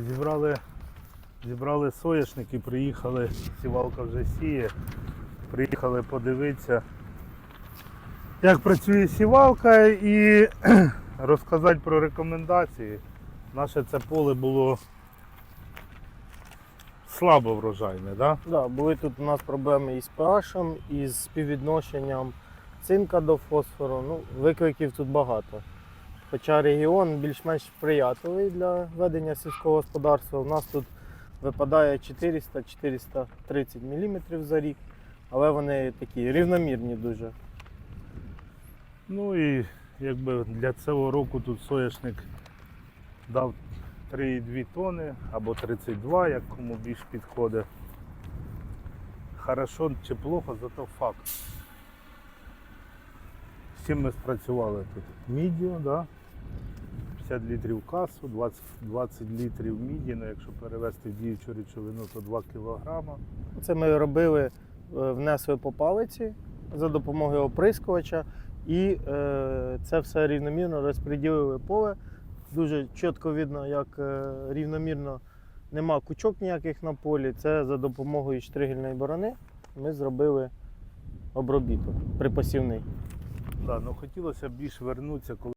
Зібрали, зібрали соняшники, приїхали, сівалка вже сіє. Приїхали подивитися, як працює сівалка і розказати про рекомендації. Наше це поле було слабо врожайне, да? Да, були тут у нас проблеми із pH, із співвідношенням цинка до фосфору. Ну, викликів тут багато. Хоча регіон більш-менш сприятливий для ведення сільського господарства. У нас тут випадає 400-430 мм за рік, але вони такі рівномірні дуже. Ну і якби для цього року тут соняшник дав 3,2 тони або 32, як кому більш підходить. Хорошо чи плохо, зато факт. З чим ми спрацювали тут? Мідіо, да? 50 літрів касу, 20, 20 літрів міді, ну якщо перевести в діючу речовину, то 2 кілограма. Це ми робили, е, внесли по палиці за допомогою оприскувача, і е, це все рівномірно розподілили поле. Дуже чітко видно, як е, рівномірно нема кучок ніяких на полі. Це за допомогою штригельної борони ми зробили обробіток припасівний. Да, ну хотілося б більш вернутися, коли